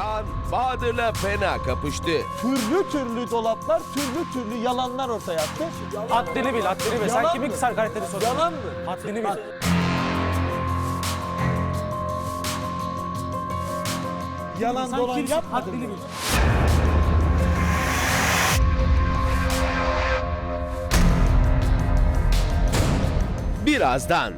Kaan Bahadır'la fena kapıştı. Türlü türlü dolaplar, türlü türlü yalanlar ortaya attı. Haddini bil, haddini bil. Sen Yalan kimin mı? kısa karakteri soruyorsun? Yalan mı? Haddini bil. Bak, Yalan Sen dolan kimsin? yapmadın Haddini mı? bil. Birazdan.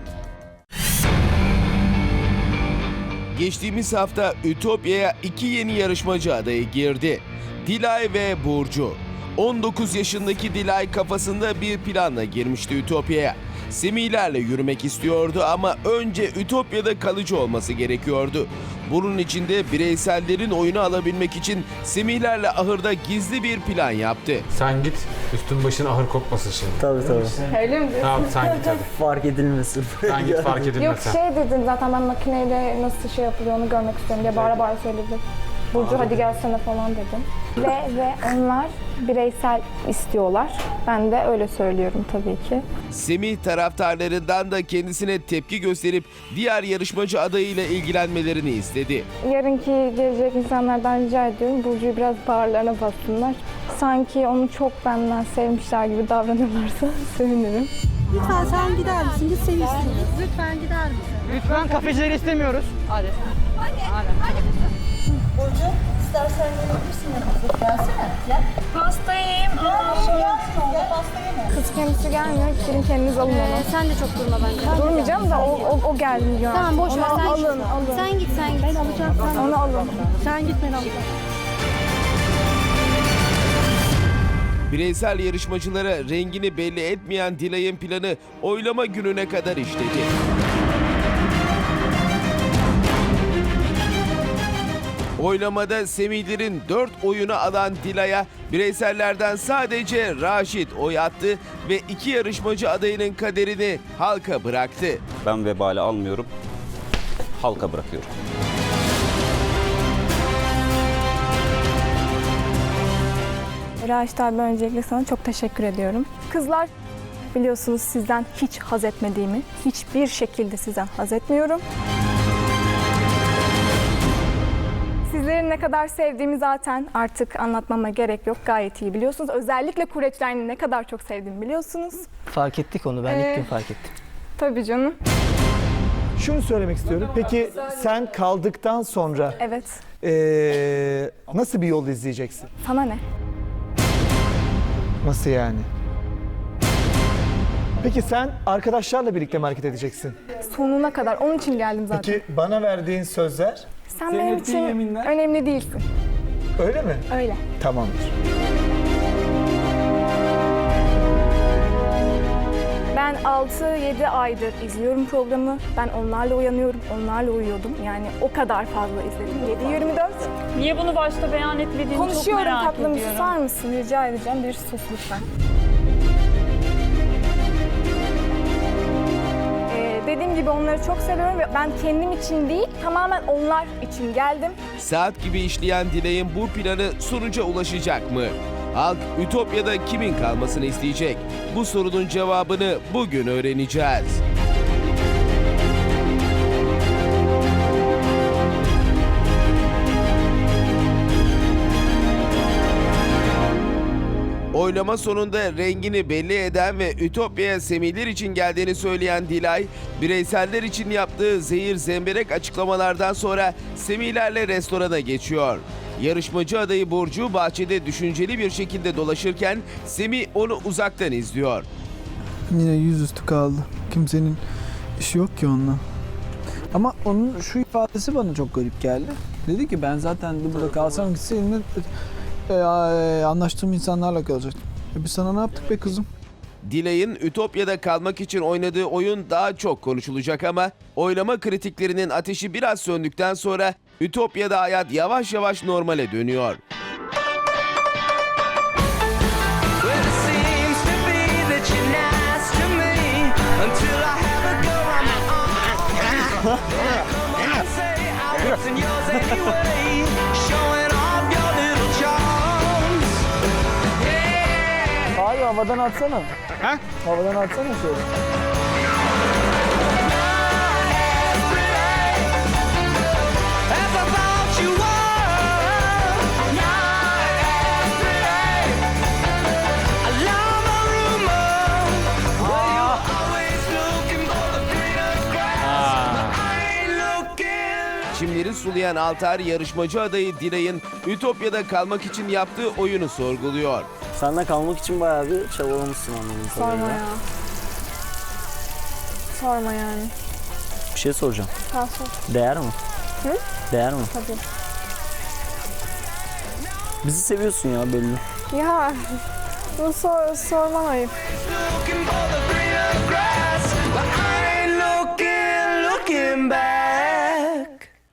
Geçtiğimiz hafta Ütopya'ya iki yeni yarışmacı adayı girdi. Dilay ve Burcu. 19 yaşındaki Dilay kafasında bir planla girmişti Ütopya'ya. Semilerle yürümek istiyordu ama önce Ütopya'da kalıcı olması gerekiyordu. Bunun için de bireysellerin oyunu alabilmek için Semihlerle ahırda gizli bir plan yaptı. Sen git üstün başın ahır kokmasın şimdi. Tabii tabii. Öyle mi diyorsun? Tamam sen git hadi. Fark edilmesin. Sen git fark edilme Yok sen. şey dedin zaten ben makineyle nasıl şey yapılıyor onu görmek istiyorum diye bağıra bağıra söyledim. Burcu hadi gelsene falan dedim. Ve ve onlar bireysel istiyorlar. Ben de öyle söylüyorum tabii ki. Semih taraftarlarından da kendisine tepki gösterip diğer yarışmacı adayıyla ilgilenmelerini istedi. Yarınki gelecek insanlardan rica ediyorum Burcu'yu biraz bağırlarına bassınlar. Sanki onu çok benden sevmişler gibi davranırlarsa sevinirim. Lütfen sen gider misin? Biz seni istiyoruz. Lütfen gider misin? Lütfen kafecileri istemiyoruz. Hadi. Burcu istersen gelebilirsin yanımıza. Gelsene. Gel. Hastayım. Gel pasta yeme. Kız kendisi gelmiyor. Gidin kendiniz alın onu. sen de çok durma bence. Durmayacağım da o, o, o gelmiyor. Tamam boş ver Onu sen alın, git. alın. Sen git sen git. Ben alacağım. Sen, Onu alın. sen git ben alacağım. Bireysel yarışmacılara rengini belli etmeyen Dilay'ın planı oylama gününe kadar işledi. Oylamada Semihlerin 4 oyunu alan Dilay'a bireysellerden sadece Raşit oy attı ve iki yarışmacı adayının kaderini halka bıraktı. Ben vebali almıyorum. Halka bırakıyorum. Raşit abi öncelikle sana çok teşekkür ediyorum. Kızlar biliyorsunuz sizden hiç haz etmediğimi, hiçbir şekilde sizden haz etmiyorum. Sizleri ne kadar sevdiğimi zaten artık anlatmama gerek yok. Gayet iyi biliyorsunuz. Özellikle Kureçler'ini ne kadar çok sevdiğimi biliyorsunuz. Fark ettik onu. Ben Ee, ilk gün fark ettim. Tabii canım. Şunu söylemek istiyorum. Peki sen kaldıktan sonra Evet. eee, nasıl bir yol izleyeceksin? Sana ne? Nasıl yani? Peki sen arkadaşlarla birlikte mi hareket edeceksin? Sonuna kadar. Onun için geldim zaten. Peki bana verdiğin sözler Sen benim için önemli değilsin. öyle mi? Öyle. Tamamdır. Ben 6-7 aydır izliyorum programı. Ben onlarla uyanıyorum, onlarla uyuyordum. Yani o kadar fazla izledim. 7-24. Niye bunu başta beyan etmediğini çok Konuşuyorum merak tatlım. ediyorum. Susar mısın? Rica edeceğim. Bir sus lütfen. Dediğim gibi onları çok seviyorum ve ben kendim için değil, tamamen onlar için geldim. Saat gibi işleyen Dilay'ın bu planı sonuca ulaşacak mı? Halk Ütopya'da kimin kalmasını isteyecek? Bu sorunun cevabını bugün öğreneceğiz. Oylama sonunda rengini belli eden ve Ütopya'ya Semihler için geldiğini söyleyen Dilay, bireyseller için yaptığı zehir zemberek açıklamalardan sonra Semihlerle restorana geçiyor. Yarışmacı adayı Burcu bahçede düşünceli bir şekilde dolaşırken Semih onu uzaktan izliyor. Yine yüzüstü kaldı. Kimsenin işi yok ki onunla. Ama onun şu ifadesi bana çok garip geldi. Dedi ki ben zaten burada kalsam gitseydim e, e, anlaştığım insanlarla kalacaktım. E biz sana ne yaptık be kızım? Dilay'ın Ütopya'da kalmak için oynadığı oyun daha çok konuşulacak ama oylama kritiklerinin ateşi biraz söndükten sonra Ütopya'da hayat yavaş yavaş normale dönüyor. Hayır havadan atsana. He? Havadan atsana şöyle. Ah. Çimleri sulayan Altar yarışmacı adayı Dilay'ın Ütopya'da kalmak için yaptığı oyunu sorguluyor. Senden kalmak için bayağı bir çabalamışsın anladığım Sorma kadarıyla. ya. Sorma yani. Bir şey soracağım. Sağ sor. Değer mi? Hı? Değer mi? Tabii. Bizi seviyorsun ya belli. Ya bu sor, sorman ayıp.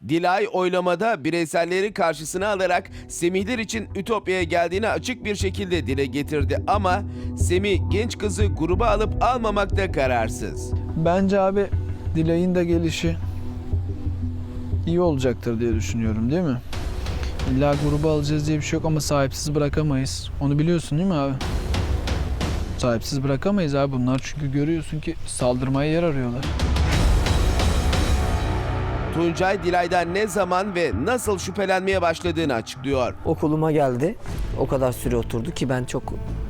Dilay oylamada bireyselleri karşısına alarak Semihler için Ütopya'ya geldiğini açık bir şekilde dile getirdi ama Semih genç kızı gruba alıp almamakta kararsız. Bence abi Dilay'ın da gelişi iyi olacaktır diye düşünüyorum değil mi? İlla gruba alacağız diye bir şey yok ama sahipsiz bırakamayız. Onu biliyorsun değil mi abi? Sahipsiz bırakamayız abi bunlar çünkü görüyorsun ki saldırmaya yer arıyorlar. Tuncay Dilay'dan ne zaman ve nasıl şüphelenmeye başladığını açıklıyor. Okuluma geldi. O kadar süre oturdu ki ben çok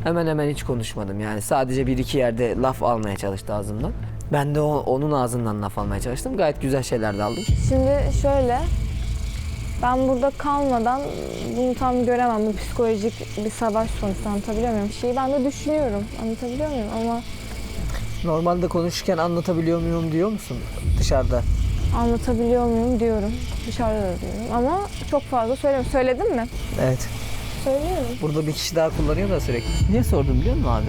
hemen hemen hiç konuşmadım. Yani sadece bir iki yerde laf almaya çalıştı ağzımdan. Ben de o, onun ağzından laf almaya çalıştım. Gayet güzel şeyler de aldım. Şimdi şöyle, ben burada kalmadan bunu tam göremem. Bu psikolojik bir savaş sonuçta anlatabiliyor muyum? Şeyi ben de düşünüyorum. Anlatabiliyor muyum? Ama Normalde konuşurken anlatabiliyor muyum diyor musun dışarıda? Anlatabiliyor muyum diyorum. Dışarıda da diyorum. Ama çok fazla söylemiyorum. Söyledim mi? Evet. Söylüyorum. Burada bir kişi daha kullanıyor da sürekli. Niye sordum biliyor musun abi?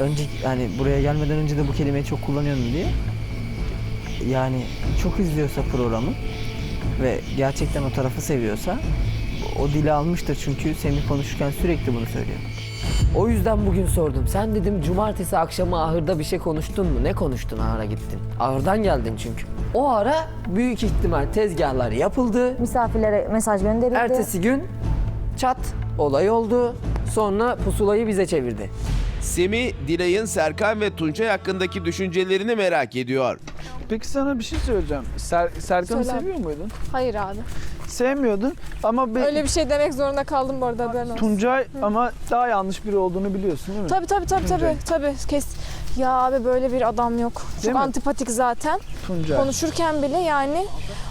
Önce hani buraya gelmeden önce de bu kelimeyi çok kullanıyordum diye. Yani çok izliyorsa programı ve gerçekten o tarafı seviyorsa o dili almıştır çünkü Semih konuşurken sürekli bunu söylüyor. O yüzden bugün sordum. Sen dedim cumartesi akşamı ahırda bir şey konuştun mu? Ne konuştun ahıra gittin? Ahırdan geldin çünkü. O ara büyük ihtimal tezgahlar yapıldı. Misafirlere mesaj gönderildi. Ertesi gün çat olay oldu. Sonra pusulayı bize çevirdi. Semih, Dilay'ın Serkan ve Tuncay hakkındaki düşüncelerini merak ediyor. Peki sana bir şey söyleyeceğim. Ser, Serkan'ı Söyle abi. seviyor muydun? Hayır abi. Sevmiyordun ama bir Öyle bir şey demek zorunda kaldım bu arada haberin olsun. Tuncay ama daha yanlış biri olduğunu biliyorsun değil mi? Tabii tabii tabii Tuncay. tabii tabii kes. Ya abi böyle bir adam yok. Değil Çok mi? antipatik zaten. Tuncay. Konuşurken bile yani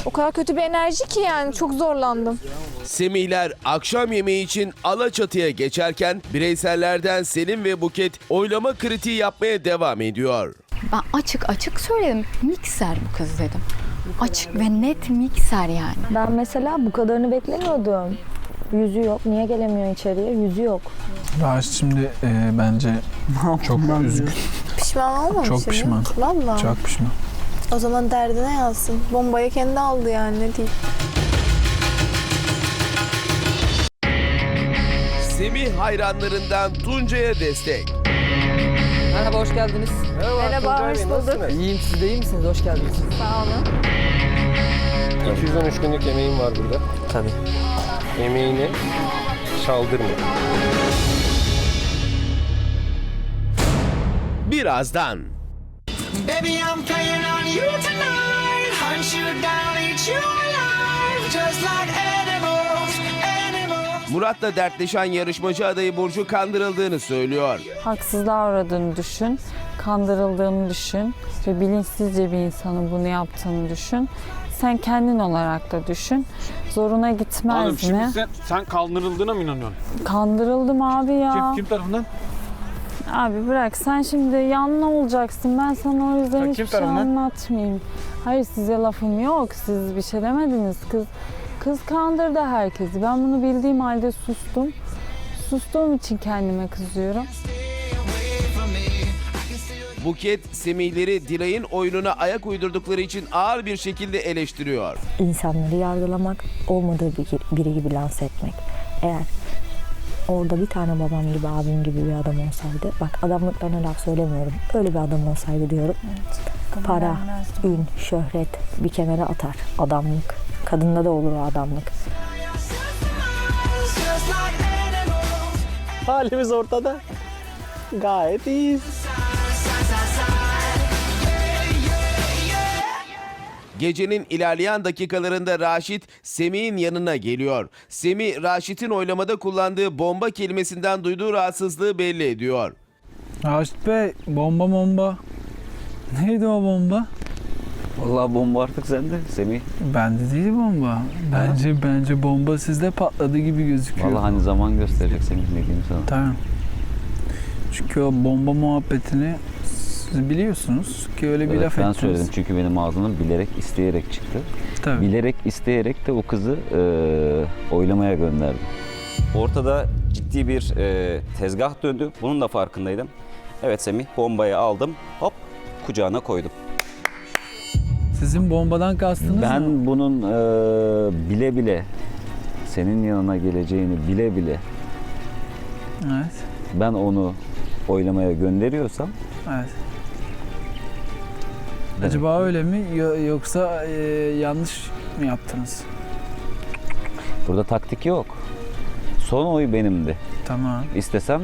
o kadar kötü bir enerji ki yani çok zorlandım. Semihler akşam yemeği için Alaçatı'ya geçerken bireysellerden Selim ve Buket oylama kritiği yapmaya devam ediyor. Ben açık açık söyledim. Mikser bu kız dedim. Açık ve net mikser yani. Ben mesela bu kadarını beklemiyordum. Yüzü yok. Niye gelemiyor içeriye? Yüzü yok. Raşit şimdi e, bence çok üzgün. Pişman olmamış Çok pişman. Valla. Çok pişman. O zaman derdine yazsın. Bombayı kendi aldı yani ne diyeyim. Semih hayranlarından Tuncay'a destek. Merhaba hoş geldiniz. Merhaba, hoş bulduk. İyiyim siz de iyi misiniz? Hoş geldiniz. Sağ olun. 213 günlük emeğim var burada. Tabii. Emeğini çaldırma. Birazdan. Baby I'm playing on you tonight. Hunt you down, eat you alive. Just like animals, animals. Murat'la dertleşen yarışmacı adayı Burcu kandırıldığını söylüyor. Haksızlığa uğradığını düşün, kandırıldığını düşün ve bilinçsizce bir insanın bunu yaptığını düşün. Sen kendin olarak da düşün. Zoruna gitmez Hanım mi? şimdi sen, sen kaldırıldığına mı inanıyorsun? Kandırıldım abi ya. Kim, kim tarafından? Abi bırak sen şimdi yanına olacaksın. Ben sana o yüzden hiçbir şey tarafından? anlatmayayım. Hayır size lafım yok. Siz bir şey demediniz. Kız kız kandırdı herkesi. Ben bunu bildiğim halde sustum. Sustuğum için kendime kızıyorum. Buket, Semihleri Dilay'ın oyununa ayak uydurdukları için ağır bir şekilde eleştiriyor. İnsanları yargılamak, olmadığı bir- biri gibi lanse etmek. Eğer orada bir tane babam gibi, abim gibi bir adam olsaydı, bak adamlıklarına laf söylemiyorum, öyle bir adam olsaydı diyorum. Para, ün, şöhret bir kenara atar. Adamlık. Kadında da olur o adamlık. Halimiz ortada. Gayet iyiyiz. Gecenin ilerleyen dakikalarında Raşit Semih'in yanına geliyor. Semih, Raşit'in oylamada kullandığı bomba kelimesinden duyduğu rahatsızlığı belli ediyor. Raşit Bey bomba bomba. Neydi o bomba? Vallahi bomba artık sende Semih. Bende değil bomba. Bence bence bomba sizde patladı gibi gözüküyor. Vallahi hani zaman gösterecek Semih ne diyeyim sana. Tamam. Çünkü o bomba muhabbetini siz biliyorsunuz ki öyle bir Evet, laf ben ettiniz. söyledim çünkü benim ağzımdan bilerek isteyerek çıktı. Tabii. Bilerek isteyerek de o kızı e, oylamaya gönderdim. Ortada ciddi bir e, tezgah döndü. Bunun da farkındaydım. Evet Semih bombayı aldım. Hop kucağına koydum. Sizin bombadan kastınız Ben mı? bunun e, bile bile senin yanına geleceğini bile bile Evet. ben onu oylamaya gönderiyorsam Evet. Evet. Acaba öyle mi Yo- yoksa e, yanlış mı yaptınız? burada taktik yok. Son oy benimdi. Tamam. İstesem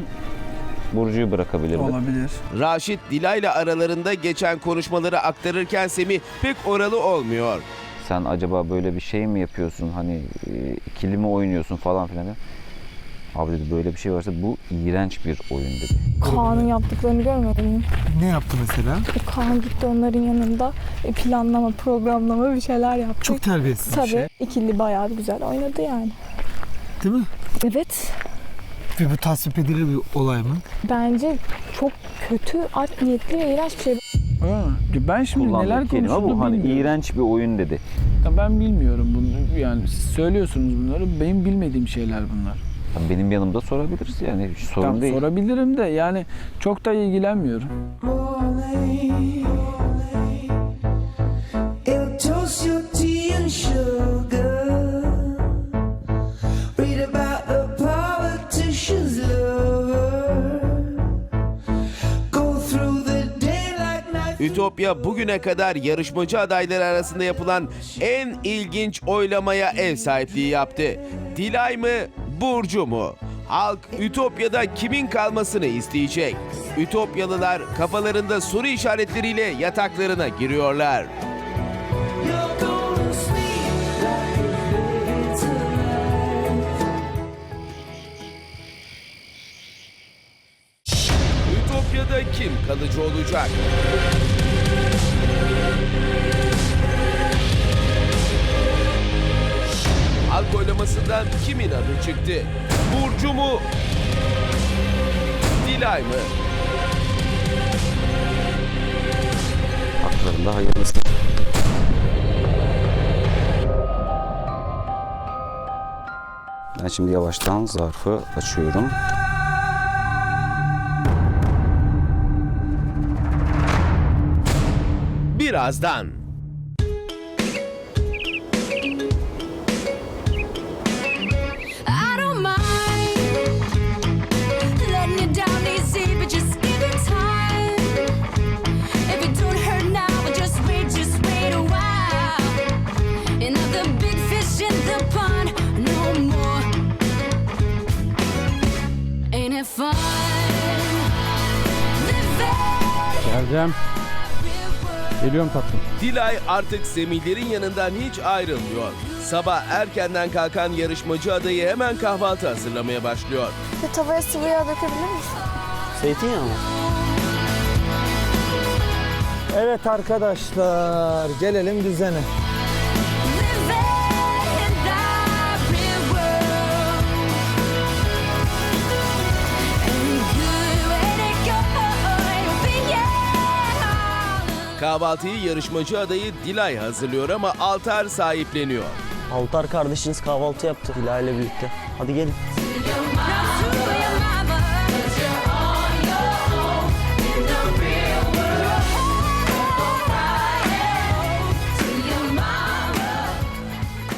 Burcu'yu bırakabilirdim. Olabilir. Raşit Dilay'la aralarında geçen konuşmaları aktarırken Semih pek oralı olmuyor. Sen acaba böyle bir şey mi yapıyorsun? Hani e, ikili mi oynuyorsun falan filan. Abi dedi böyle bir şey varsa bu iğrenç bir oyun dedi. Kaan'ın yaptıklarını görmedin mi? Ne yaptı mesela? E, Kaan gitti onların yanında e, planlama, programlama bir şeyler yaptı. Çok terbiyesiz bir Tabii şey. ikili bayağı güzel oynadı yani. Değil mi? Evet. Ve bu tasvip edilir bir olay mı? Bence çok kötü, art niyetli ve iğrenç bir şey. Mi? Ben şimdi Kullandığı neler kelime konuşuldu bu. Hani bilmiyorum. iğrenç bir oyun dedi. Ya Ben bilmiyorum bunu. Yani siz söylüyorsunuz bunları. Benim bilmediğim şeyler bunlar. Benim yanımda sorabiliriz yani hiç sorun Tamam, değil. sorabilirim de yani çok da ilgilenmiyorum. Ütopya bugüne kadar yarışmacı adayları arasında yapılan en ilginç oylamaya ev sahipliği yaptı. Dilay mı, Burcu mu? Halk Ütopya'da kimin kalmasını isteyecek? Ütopyalılar kafalarında soru işaretleriyle yataklarına giriyorlar. Ütopya'da kim kalıcı olacak? Oylamasından kimin adı çıktı? Burcu mu? Dilay mı? Haklarında hayırlısı. Ben şimdi yavaştan zarfı açıyorum. Birazdan. Geleceğim. Geliyorum tatlım. Dilay artık Semihlerin yanından hiç ayrılmıyor. Sabah erkenden kalkan yarışmacı adayı hemen kahvaltı hazırlamaya başlıyor. Bir tavaya sıvı yağ dökebilir misin? Zeytinyağı mı? Evet arkadaşlar gelelim düzene. Kahvaltıyı yarışmacı adayı Dilay hazırlıyor ama Altar sahipleniyor. Altar kardeşiniz kahvaltı yaptı Hila ile birlikte. Hadi gelin.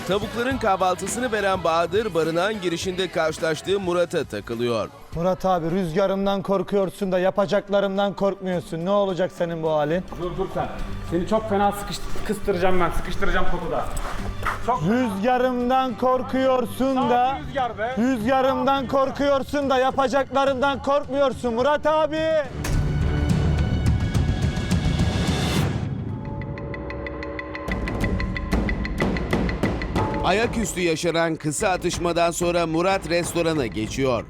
Tavukların kahvaltısını veren Bahadır barınağın girişinde karşılaştığı Murat'a takılıyor. Murat abi rüzgarımdan korkuyorsun da yapacaklarımdan korkmuyorsun. Ne olacak senin bu halin? Dur dur sen. Seni çok fena sıkış, kıstıracağım ben. Sıkıştıracağım potuda. Rüzgarımdan korkuyorsun da Rüzgar be. Rüzgarımdan korkuyorsun da yapacaklarımdan korkmuyorsun Murat abi. Ayaküstü yaşanan kısa atışmadan sonra Murat restorana geçiyor.